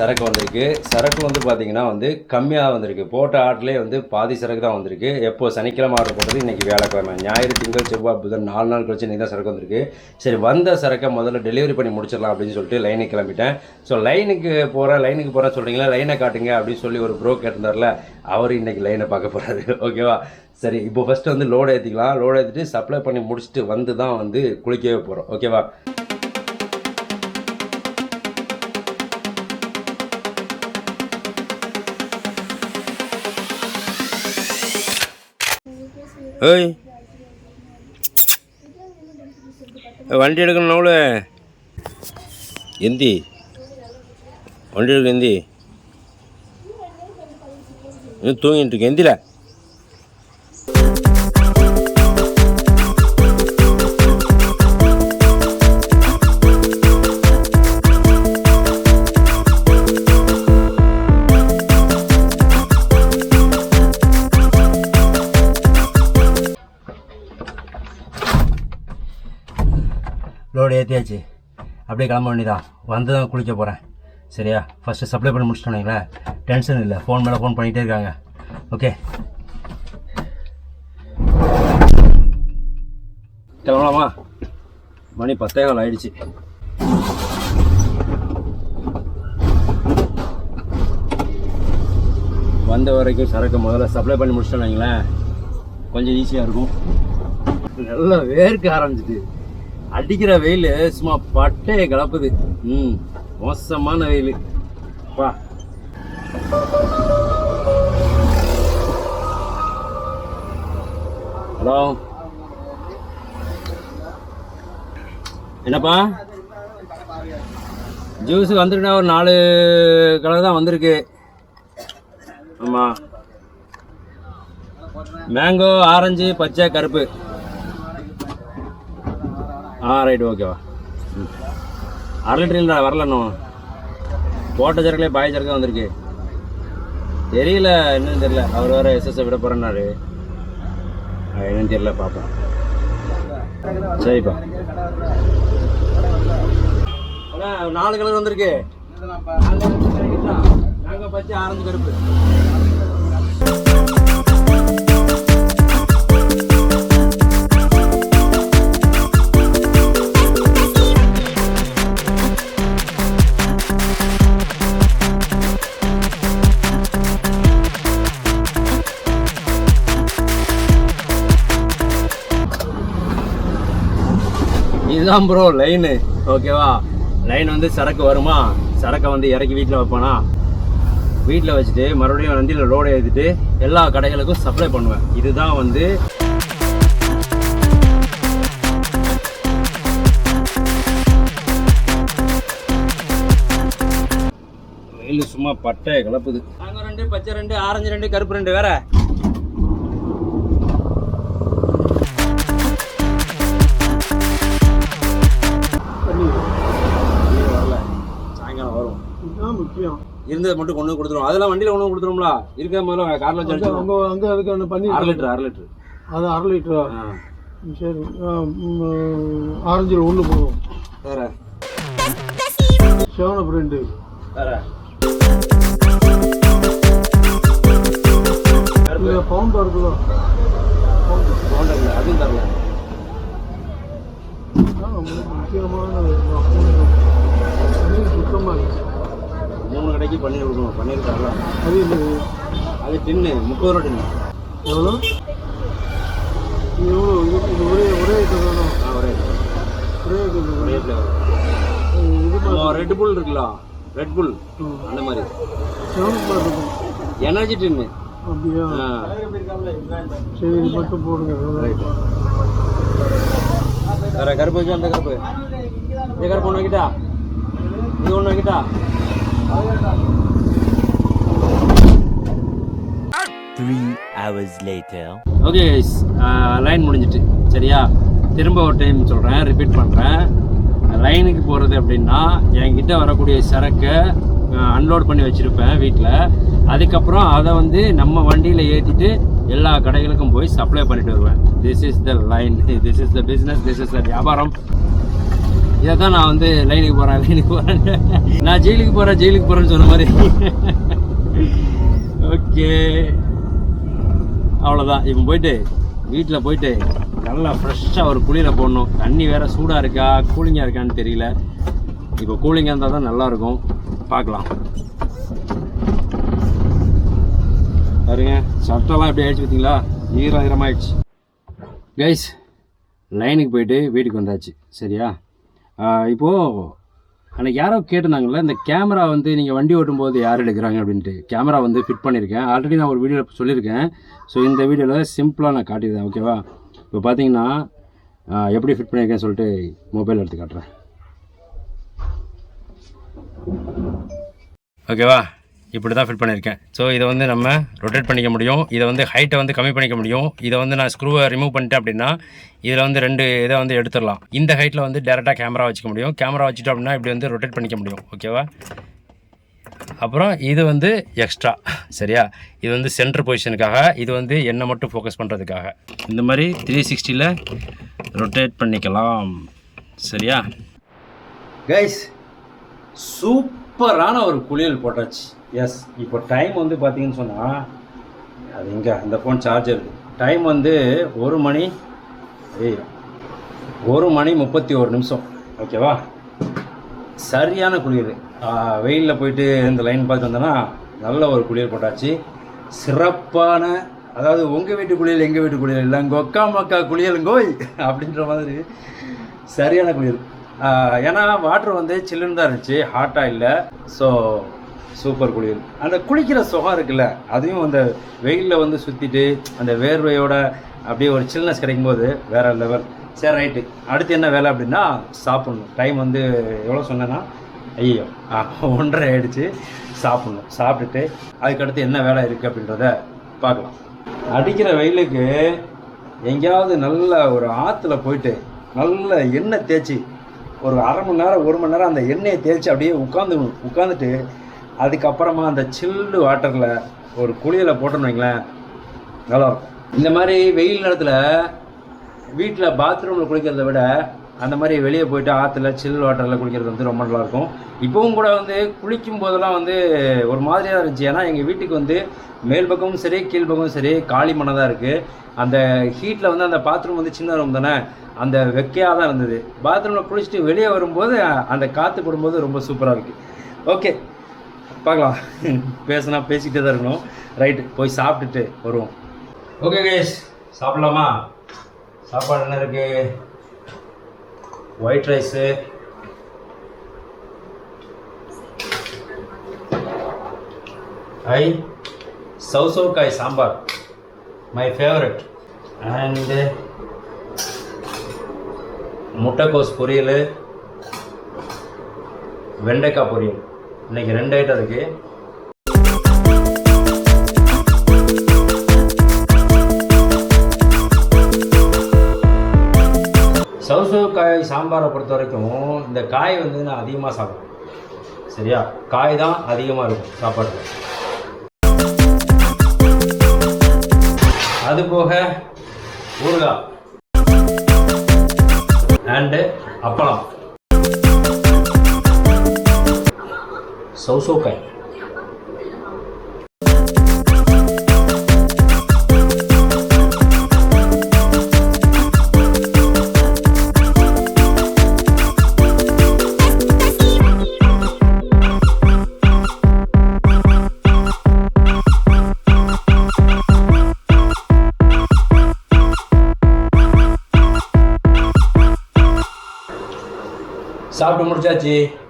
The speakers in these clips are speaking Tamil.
சரக்கு வந்திருக்கு. சரக்கு வந்து பார்த்தீங்கன்னா வந்து கம்மியாக வந்திருக்கு. போட்ட ஆர்டர்லேயே வந்து பாதி சரக்கு தான் வந்திருக்கு. எப்போ சனிக்கிழமை ஆர்டர் போட்டது இன்றைக்கி வேலைக்கிழமை ஞாயிறு திங்கள் செவ்வாய் புதன் நாலு நாள் கழிச்சு இன்றைக்கி தான் சரக்கு வந்திருக்கு. சரி வந்த சரக்கை முதல்ல டெலிவரி பண்ணி முடிச்சிடலாம் அப்படின்னு சொல்லிட்டு லைனுக்கு கிளம்பிட்டேன். ஸோ லைனுக்கு போகிறேன் லைனுக்கு போகிறேன் சொல்கிறீங்களா லைனை காட்டுங்க அப்படின்னு சொல்லி ஒரு ப்ரோ கேட்டிருந்தார்ல அவர் இன்றைக்கி லைனை பார்க்க போகிறாரு ஓகேவா சரி இப்போ ஃபஸ்ட்டு வந்து லோடு ஏற்றிக்கலாம் லோடு ஏற்றிட்டு சப்ளை பண்ணி முடிச்சுட்டு வந்து தான் வந்து குளிக்கவே போகிறோம் ஓகேவா ஏய். வண்டி எடுக்கணும் அவ்வளோ எந்தி. வண்டி எடுக்க எந்தி. இன்னும் தூங்கிட்டு இருக்கு. எந்தில. லோடு ஏற்றியாச்சு அப்படியே கிளம்ப வேண்டியதான் வந்து தான் குளிக்க போகிறேன் சரியா? ஃபஸ்ட்டு சப்ளை பண்ணி முடிச்சிட்டோன்னீங்களே டென்ஷன் இல்லை. ஃபோன் மேலே ஃபோன் பண்ணிகிட்டே இருக்காங்க. ஓகே கிளம்பலாமா? மணி பத்தே கால் ஆயிடுச்சு. வந்த வரைக்கும் சரக்கு முதல்ல சப்ளை பண்ணி முடிச்சிட்டோம் வைங்களேன். கொஞ்சம் ஈஸியாக இருக்கும். நல்லா வேர்க்க ஆரம்பிச்சிட்டு. அடிக்கிற வெயில் சும்மா பட்டையை கலப்புது. ம் மோசமான வெயில். பா ஹலோ. என்னப்பா? ஜூஸ் வந்துருக்குண்ணா ஒரு நாலு கலர் தான் வந்திருக்கு. ஆமாம் மேங்கோ ஆரஞ்சு பச்சை கருப்பு. ஆ ரைட் ஓகேவா ம் அரை லிட்டர் இல்லைடா வரல இன்னும். போட்ட சரக்குலேயே பாய் சரக்கு வந்திருக்கு. தெரியல என்னன்னு தெரியல. அவர் வேறு எஸ்எஸ்ஐ விட போகிறேன்னாரு என்னன்னு தெரியல பார்ப்போம் சரிப்பா. அண்ணா, நாலு கலர் வந்திருக்கு. நாங்கள் பச்சை ஆரஞ்சு கருப்பு. இதுதான் ப்ரோ லைனு ஓகேவா லைன் வந்து சரக்கு வருமா? சரக்கை வந்து இறக்கி வீட்டில் வைப்பானா? வீட்டில் வச்சுட்டு மறுபடியும் வண்டியில் லோடு ஏற்றிட்டு எல்லா கடைகளுக்கும் சப்ளை பண்ணுவேன். இதுதான் வந்து வெயில் சும்மா பட்டை கலப்புது நாங்கள் ரெண்டு பச்சை ரெண்டு ஆரஞ்சு ரெண்டு கருப்பு ரெண்டு வேற. முக்கியம் இருந்ததை மட்டும் கொண்டு வந்து கொடுத்துருவோம். அதெல்லாம் வண்டியில் கொண்டு வந்து கொடுத்துருவோம்ல. முதல்ல காரில் வச்சு அடிச்சிடுவோம். அங்க அங்க அதுக்கு ஒன்று பண்ணி அரை லிட்டர் அரை லிட்டர். அது அரை லிட்டரா? சரி ஆ, ம், ஆரஞ்சில் ஒன்று போடுவோம். வேற. செவனப் ரெண்டு வேற. பவுண்ட் இருக்குதோ? போண்டா இல்லை. அதுவும் தரல. முக்கியமான சுத்தமாக இருக்கு கடைக்கு பன்னீர் கொடுக்கணும். தரல அது என்னது அது டின்னு முப்பது ரூபா டின்னு. எவ்வளோ? எவ்வளோ இது ஒரே ஒரே ஐட்டம் வேணும் ஆ ஒரே ஒரே ஐட்டம் ஒரே ஃப்ளேவர் ரெட் புல் இருக்குல்ல? Red Bull. அந்த மாதிரி. எனர்ஜி டின்னு. அப்படியா? சரி மட்டும் போடுங்க. ரைட் வேற கருப்பு வச்சு அந்த கருப்பு. இந்த கருப்பு ஒன்று வைக்கிட்டா இது ஒன்று வைக்கிட்டா. ஓகே லைன் uh, முடிஞ்சிட்டு. சரியா? திரும்ப ஒரு டைம் சொல்கிறேன் ரிப்பீட் பண்ணுறேன் லைனுக்கு போகிறது அப்படின்னா என்கிட்ட வரக்கூடிய சரக்கை அன்லோட் பண்ணி வச்சுருப்பேன் வீட்டில் அதுக்கப்புறம் அதை வந்து நம்ம வண்டியில் ஏற்றிட்டு எல்லா கடைகளுக்கும் போய் சப்ளை பண்ணிட்டு வருவேன். This is the line this is the business this is the வியாபாரம். இதை தான் நான் வந்து லைனுக்கு போகிறேன் லைனுக்கு போகிறேன் நான் ஜெயிலுக்கு போகிறேன் ஜெயிலுக்கு போகிறேன்னு சொன்ன மாதிரி. ஓகே அவ்வளோதான் இப்போ போயிட்டு வீட்டில் போயிட்டு நல்லா ஃப்ரெஷ்ஷாக ஒரு குளிரை போடணும். தண்ணி வேறு சூடாக இருக்கா கூலிங்காக இருக்கான்னு தெரியல. இப்போ கூலிங்காக இருந்தால் தான் நல்லாயிருக்கும். பார்க்கலாம். பாருங்க சட்டெல்லாம் எப்படி ஆயிடுச்சு பார்த்தீங்களா? ஈரம் ஈரமாயிடுச்சு கைஸ் லைனுக்கு போயிட்டு வீட்டுக்கு வந்தாச்சு. சரியா? இப்போது இப்போ யாரோ கேட்டிருந்தாங்கல்ல இந்த கேமரா வந்து நீங்கள் வண்டி ஓட்டும்போது யார் எடுக்கிறாங்க அப்படின்ட்டு. கேமரா வந்து ஃபிட் பண்ணியிருக்கேன். ஆல்ரெடி நான் ஒரு வீடியோவில் சொல்லியிருக்கேன். ஸோ இந்த வீடியோவில் சிம்பிளாக நான் காட்டியிருந்தேன் ஓகேவா இப்போ பார்த்தீங்கன்னா எப்படி ஃபிட் பண்ணியிருக்கேன்னு சொல்லிட்டு மொபைல் எடுத்து காட்டுறேன். ஓகேவா இப்படி தான் ஃபிட் பண்ணியிருக்கேன். ஸோ இதை வந்து நம்ம ரொட்டேட் பண்ணிக்க முடியும். இதை வந்து ஹைட்டை வந்து கம்மி பண்ணிக்க முடியும். இதை வந்து நான் ஸ்க்ரூவை ரிமூவ் பண்ணிட்டேன் அப்படின்னா இதில் வந்து ரெண்டு இதை வந்து எடுத்துடலாம். இந்த ஹைட்டில் வந்து டேரெக்டாக கேமரா வச்சுக்க முடியும். கேமரா வச்சுட்டோம் அப்படின்னா இப்படி வந்து ரொட்டேட் பண்ணிக்க முடியும். ஓகேவா அப்புறம் இது வந்து எக்ஸ்ட்ரா சரியா? இது வந்து சென்டர் பொசிஷனுக்காக இது வந்து என்னை மட்டும் ஃபோக்கஸ் பண்ணுறதுக்காக இந்த மாதிரி த்ரீ சிக்ஸ்டியில் ரொட்டேட் பண்ணிக்கலாம். சரியா? கைஸ் சூப்பரான ஒரு குளியல் போட்டாச்சு. எஸ் இப்போ டைம் வந்து பார்த்தீங்கன்னு சொன்னால் அது இங்கே அந்த ஃபோன் சார்ஜர் டைம் வந்து ஒரு மணி ஏய் ஒரு மணி முப்பத்தி ஒரு நிமிஷம் ஓகேவா சரியான குளிர். வெயிலில் போயிட்டு இந்த லைன் பார்த்து வந்தோன்னா நல்ல ஒரு குளியல் போட்டாச்சு. சிறப்பான அதாவது உங்கள் வீட்டு குளியல் எங்கள் வீட்டு குளியல் இல்லை உங்கள் ஒக்கா மக்கா குளியலுங்கோய் அப்படின்ற மாதிரி சரியான குளிர். ஏன்னா வாட்ரு வந்து சில்லுன்னு தான் இருந்துச்சு ஹாட்டாக இல்லை. ஸோ சூப்பர் குளியல். அந்த குளிக்கிற சுகம் இருக்குல்ல அதையும் அந்த வெயிலில் வந்து சுற்றிட்டு அந்த வேர்வையோட அப்படியே ஒரு சில்னஸ் கிடைக்கும்போது வேற லெவல் சரி ரைட்டு அடுத்து என்ன வேலை அப்படின்னா சாப்பிட்ணும். டைம் வந்து எவ்வளோ சொன்னேன்னா ஐயோ ஒன்றரை ஆயிடுச்சு. சாப்பிட்ணும். சாப்பிட்டுட்டு அதுக்கடுத்து என்ன வேலை இருக்குது அப்படின்றத பார்க்கலாம். அடிக்கிற வெயிலுக்கு எங்கேயாவது நல்ல ஒரு ஆற்றுல போயிட்டு நல்ல எண்ணெய் தேய்ச்சி ஒரு அரை மணி நேரம் ஒரு மணி நேரம் அந்த எண்ணெயை தேய்ச்சி அப்படியே உட்காந்து உட்காந்துட்டு அதுக்கப்புறமா அந்த சில்லு வாட்டரில் ஒரு குளியலை போட்டோன்னு வைங்களேன் நல்லாயிருக்கும். இந்த மாதிரி வெயில் நேரத்தில் வீட்டில் பாத்ரூமில் குளிக்கிறத விட அந்த மாதிரி வெளியே போயிட்டு ஆற்றுல சில் வாட்டரில் குளிக்கிறது வந்து ரொம்ப நல்லாயிருக்கும். இப்போவும் கூட வந்து குளிக்கும் போதெல்லாம் வந்து ஒரு மாதிரியாக இருந்துச்சு. ஏன்னா எங்கள் வீட்டுக்கு வந்து மேல் பக்கமும் சரி கீழ் பக்கமும் சரி காலி மண்ணாக தான் இருக்குது அந்த ஹீட்டில் வந்து அந்த பாத்ரூம் வந்து சின்ன ரூம் தானே? அந்த வெக்கையாக தான் இருந்தது. பாத்ரூமில் குளிச்சுட்டு வெளியே வரும்போது அந்த காற்று போடும்போது ரொம்ப சூப்பராக இருக்குது ஓகே பார்க்கலாம். பேசினா பேசிக்கிட்டே தான் இருக்கணும். ரைட்டு போய் சாப்பிட்டுட்டு வருவோம். ஓகே கேஸ் சாப்பிடலாமா? சாப்பாடு என்ன இருக்கு? ஒயிட் ரைஸு ஐ சவுசவுக்காய் சாம்பார். மை ஃபேவரட் அண்டு முட்டைக்கோஸ் பொரியல். வெண்டைக்காய் பொரியல். இன்னைக்கு ரெண்டு ஐட்டம் இருக்குது சவுசவு காய் சாம்பாரை பொறுத்த வரைக்கும் இந்த காய் வந்து நான் அதிகமாக சாப்பிடுவேன். சரியா? காய் தான் அதிகமாக இருக்கும் சாப்பாடு அது போக ஊறுகாய். அண்டு அப்பளம். 收缩感。sahabat nomor jadi.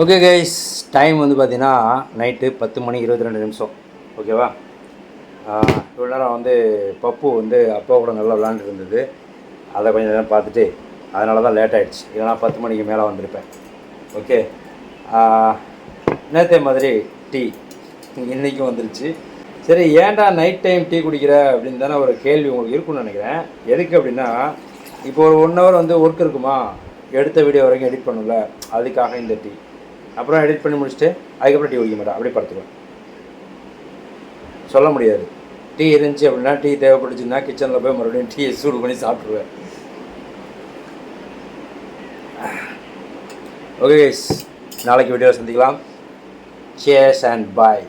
Okay guys time வந்து பார்த்தீங்கன்னா நைட்டு பத்து மணி இருபத்தி ரெண்டு நிமிஷம் ஓகேவா இவ்வளோ நேரம் வந்து பப்பு வந்து அப்பா கூட நல்லா விளாண்டு இருந்தது. அதை கொஞ்சம் நேரம் பார்த்துட்டு அதனால தான் லேட் ஆகிடுச்சு இல்லைனா பத்து மணிக்கு மேலே வந்திருப்பேன். ஓகே நேற்றே மாதிரி டீ இன்றைக்கும் வந்துருச்சு. சரி ஏன்டா நைட் டைம் டீ குடிக்கிற அப்படின்னு தானே ஒரு கேள்வி உங்களுக்கு இருக்கும்னு நினைக்கிறேன். எதுக்கு அப்படின்னா இப்போ ஒரு ஒன் ஹவர் வந்து ஒர்க் இருக்குமா? எடுத்த வீடியோ வரைக்கும் எடிட் பண்ணல அதுக்காக இந்த டீ. அப்புறம் எடிட் பண்ணி முடிச்சுட்டு அதுக்கப்புறம் டீ குடிக்க மாட்டேன். அப்படியே படுத்துருவேன். சொல்ல முடியாது. டீ இருந்துச்சு அப்படின்னா டீ தேவைப்பட்டுச்சுன்னா கிச்சனில் போய் மறுபடியும் டீயை சூடு பண்ணி சாப்பிட்ருவேன் ஓகே நாளைக்கு வீடியோ சந்திக்கலாம். சேஸ் அண்ட் பாய்